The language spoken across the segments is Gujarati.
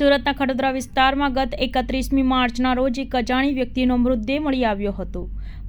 સુરતના ખડોદરા વિસ્તારમાં ગત એકત્રીસમી માર્ચના રોજ એક અજાણી વ્યક્તિનો મૃતદેહ મળી આવ્યો હતો.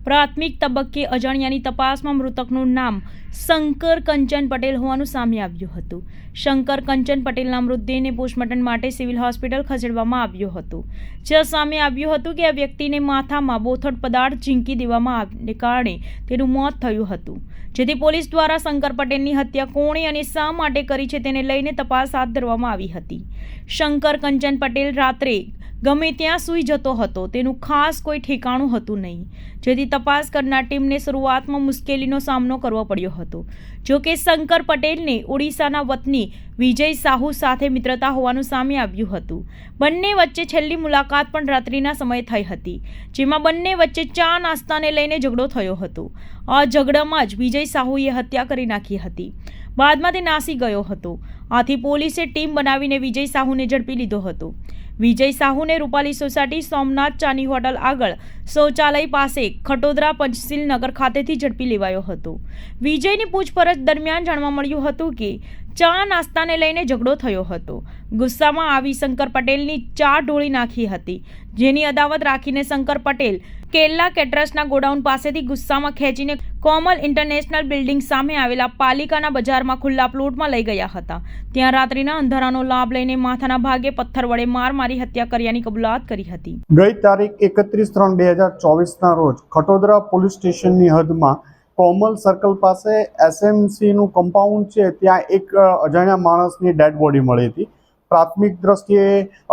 પ્રાથમિક તબક્કે અજાણ્યાની તપાસમાં મૃતકનું નામ શંકર કંચન પટેલ હોવાનું સામે આવ્યું હતું. શંકર કંચન પટેલના મૃતદેહને પોસ્ટમોર્ટમ માટે સિવિલ હોસ્પિટલ ખસેડવામાં આવ્યો હતો. જ્યાં સામે આવ્યું હતું કે આ વ્યક્તિને માથામાં બોથડ પદાર્થ ઝીંકી દેવામાં આવને કારણે તેનું મોત થયું હતું. જેથી પોલીસ દ્વારા શંકર પટેલની હત્યા કોણે અને શા માટે કરી છે તેને લઈને તપાસ હાથ ધરવામાં આવી હતી. શંકર કંચન પટેલ રાત્રે ગમે ત્યાં સૂઈ જતો હતો, તેનું ખાસ કોઈ ઠેકાણું હતું નહીં. જેથી તપાસ કરનાર ટીમને શરૂઆતમાં મુશ્કેલીનો સામનો કરવો પડ્યો હતો. જો કે શંકર પટેલને ઓડિશાના વતની વિજય સાહુ સાથે મિત્રતા હોવાનું સામે આવ્યું હતું. બંને વચ્ચે છેલ્લી મુલાકાત પણ રાત્રિના સમયે થઈ હતી, જેમાં બંને વચ્ચે ચા નાસ્તાને લઈને ઝઘડો થયો હતો. આ ઝઘડામાં જ વિજય સાહુએ હત્યા કરી નાખી હતી. બાદમાં તે નાસી ગયો હતો. આથી પોલીસે ટીમ બનાવીને વિજય સાહુને ઝડપી લીધો હતો. વિજય સાહુને રૂપાલી સોસાયટી સોમનાથ ચાની હોટલ આગળ શૌચાલય પાસે ખટોદરા પંચશીલ નગર ખાતેથી ઝડપી લેવાયો હતો. વિજયની પૂછપરછ દરમિયાન જાણવા મળ્યું હતું કે, ચા નાસ્તાને લઈને ઝઘડો થયો હતો. ગુસ્સામાં આવી શંકર પટેલની ચા ઢોળી નાખી હતી, જેની અદાવત રાખીને શંકર પટેલ કેરલા કેટરસના ગોડાઉન પાસેથી ગુસ્સામાં ખેંચીને કોમલ ઇન્ટરનેશનલ બિલ્ડિંગ સામે આવેલા પાલિકાના બજારમાં ખુલ્લા પ્લોટમાં લઈ ગયા હતા. ત્યાં રાત્રિના અંધારાનો લાભ લઈને માથાના ભાગે પથ્થર વડે માર મારી હત્યા કર્યાની કબૂલાત કરી હતી. ગઈ તારીખ એકત્રીસ ત્રણ બે હજાર ચોવીસના રોજ ખટોદરા પોલીસ સ્ટેશનની હદમાં કોમલ સર્કલ પાસે એસએમસીનું કમ્પાઉન્ડ છે, ત્યાં એક અજાણ્યા માણસની ડેડ બોડી મળી હતી. પ્રાથમિક દ્રષ્ટિએ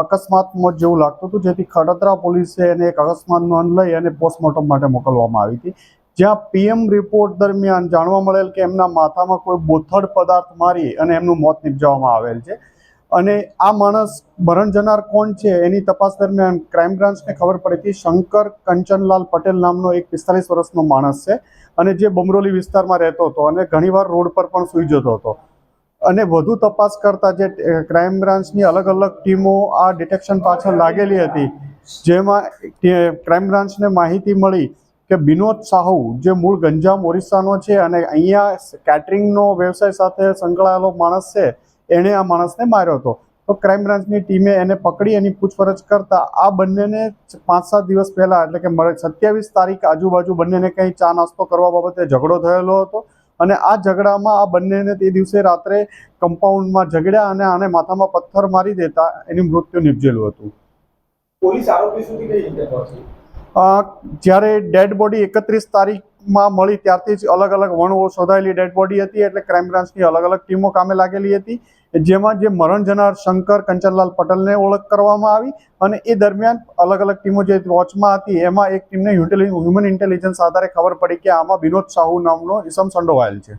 અકસ્માત મોત જેવું લાગતું હતું, જેથી ખડોદરા પોલીસે એને એક અકસ્માત નોંધ લઈ અને પોસ્ટમોર્ટમ માટે મોકલવામાં આવી હતી. જ્યાં પીએમ રિપોર્ટ દરમિયાન જાણવા મળેલ કે એમના માથામાં કોઈ બોથડ પદાર્થ મારી અને એમનું મોત નિપજાવવામાં આવેલ છે. અને આ માણસ મરણ જનાર કોણ છે એની તપાસ દરમિયાન ક્રાઇમ બ્રાન્ચને ખબર પડી હતી. શંકર કંચનલાલ પટેલ નામનો એક પિસ્તાલીસ વર્ષનો માણસ છે અને જે બમરોલી વિસ્તારમાં રહેતો હતો અને ઘણીવાર રોડ પર પણ સૂઈ જતો હતો. અને વધુ તપાસ કરતા જે ક્રાઇમ બ્રાન્ચની અલગ અલગ ટીમો આ ડિટેક્શન પાછળ લાગેલી હતી. જેમાં ક્રાઇમ બ્રાન્ચને માહિતી મળી કે બિનોદ સાહુ, જે મૂળ ગંજામ ઓરિસ્સાનો છે અને અહીંયા કેટરિંગનો વ્યવસાય સાથે સંકળાયેલો માણસ છે એણે આ માણસને માર્યો હતો. તો ક્રાઇમ બ્રાન્ચની ટીમે એને પકડી એની પૂછપરછ કરતા આ બંનેને પાંચ સાત દિવસ પહેલા એટલે કે સત્યાવીસ તારીખ આજુબાજુ બંનેને કંઈ ચા નાસ્તો કરવા બાબતે ઝઘડો થયેલો હતો. અને આ ઝઘડામાં આ બંનેને તે દિવસે રાત્રે કમ્પાઉન્ડમાં ઝઘડ્યા અને આને માથામાં પથ્થર મારી દેતા એનું મૃત્યુ નિપજેલું હતું. પોલીસ આરોપી સુધી કઈ રીતે જ્યારે ડેડ બોડી એકત્રીસ તારીખમાં મળી ત્યારથી જ અલગ અલગ વણ શોધાયેલી ડેડ બોડી હતી એટલે ક્રાઇમ બ્રાન્ચની અલગ અલગ ટીમો કામે લાગેલી હતી. જેમાં જે મરણ જનાર શંકર કંચનલાલ પટેલને ઓળખ કરવામાં આવી અને એ દરમિયાન અલગ અલગ ટીમો જે વોચમાં હતી એમાં એક ટીમને હ્યુમન ઇન્ટેલિજન્સ આધારે ખબર પડી કે આમાં વિનોદ સાહુ નામનો ઇસમ સંડોવાયેલ છે.